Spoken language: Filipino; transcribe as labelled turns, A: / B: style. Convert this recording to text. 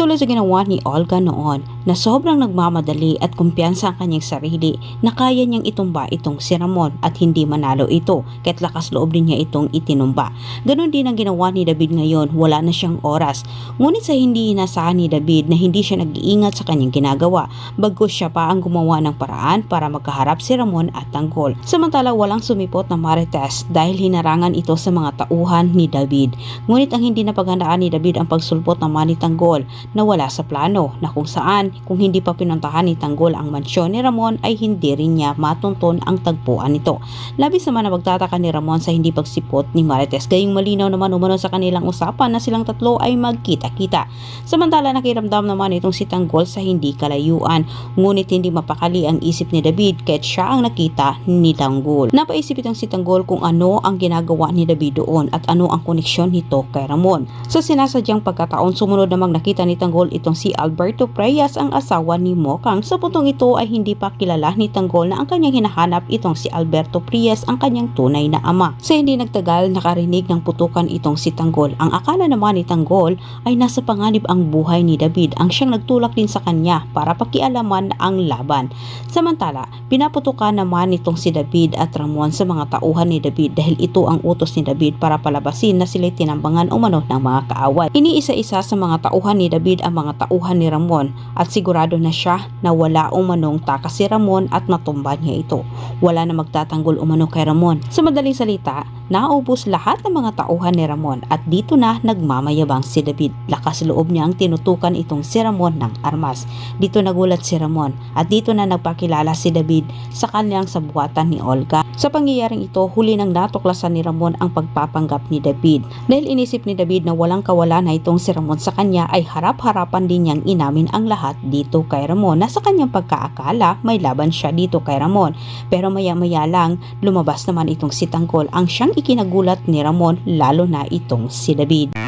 A: Katulad sa ginawa ni Olga noon na sobrang nagmamadali at kumpiyansa ang kanyang sarili na kaya niyang itumba itong si Ramon at hindi manalo ito kahit lakas loob din niya itong itinumba. Ganon din ang ginawa ni David ngayon, wala na siyang oras. Ngunit sa hindi inasahan ni David na hindi siya nag-iingat sa kanyang ginagawa, bagkus siya pa ang gumawa ng paraan para magkaharap si Ramon at Tanggol. Samantala walang sumipot na Marites dahil hinarangan ito sa mga tauhan ni David. Ngunit ang hindi napaghandaan ni David ang pagsulpot ng ni Tanggol na wala sa plano na kung saan kung hindi pa pinuntahan ni Tanggol ang mansyon ni Ramon ay hindi rin niya matunton ang tagpuan nito. Labis naman na magtataka ni Ramon sa hindi pagsipot ni Marites gayong malinaw naman umano sa kanilang usapan na silang tatlo ay magkita-kita. Samantala nakiramdam naman itong si Tanggol sa hindi kalayuan ngunit hindi mapakali ang isip ni David kahit siya ang nakita ni Tanggol. Napaisip itong si Tanggol kung ano ang ginagawa ni David doon at ano ang koneksyon nito kay Ramon. Sa sinasadyang pagkataon sumunod namang nakita ni Tanggol itong si Alberto Preyas ang asawa ni Mokang. Sa puntong ito ay hindi pa kilala ni Tanggol na ang kanyang hinahanap itong si Alberto Preyas ang kanyang tunay na ama. Sa hindi nagtagal nakarinig ng putukan itong si Tanggol. Ang akala naman ni Tanggol ay nasa panganib ang buhay ni David ang siyang nagtulak din sa kanya para pakialaman ang laban. Samantala, pinaputukan naman itong si David at Ramon sa mga tauhan ni David dahil ito ang utos ni David para palabasin na sila'y tinambangan umano ng mga kaaway. Iniisa-isa sa mga tauhan ni David ang mga tauhan ni Ramon at sigurado na siya na wala umanong takas si Ramon at matumba niya ito. Wala na magtatanggol umano kay Ramon. Sa madaling salita, naubos lahat ng mga tauhan ni Ramon at dito na nagmamayabang si David. Lakas loob niya ang tinutukan itong si Ramon ng armas. Dito nagulat si Ramon at dito na nagpakilala si David sa kanyang sabuatan ni Olga. Sa pangyayaring ito, huli nang natuklasan ni Ramon ang pagpapanggap ni David. Dahil inisip ni David na walang kawala na itong si Ramon sa kanya ay harap-harapan din niyang inamin ang lahat dito kay Ramon na sa kanyang pagkaakala may laban siya dito kay Ramon. Pero maya-maya lang lumabas naman itong si Tangkol ang siyang ikinagulat ni Ramon lalo na itong si David.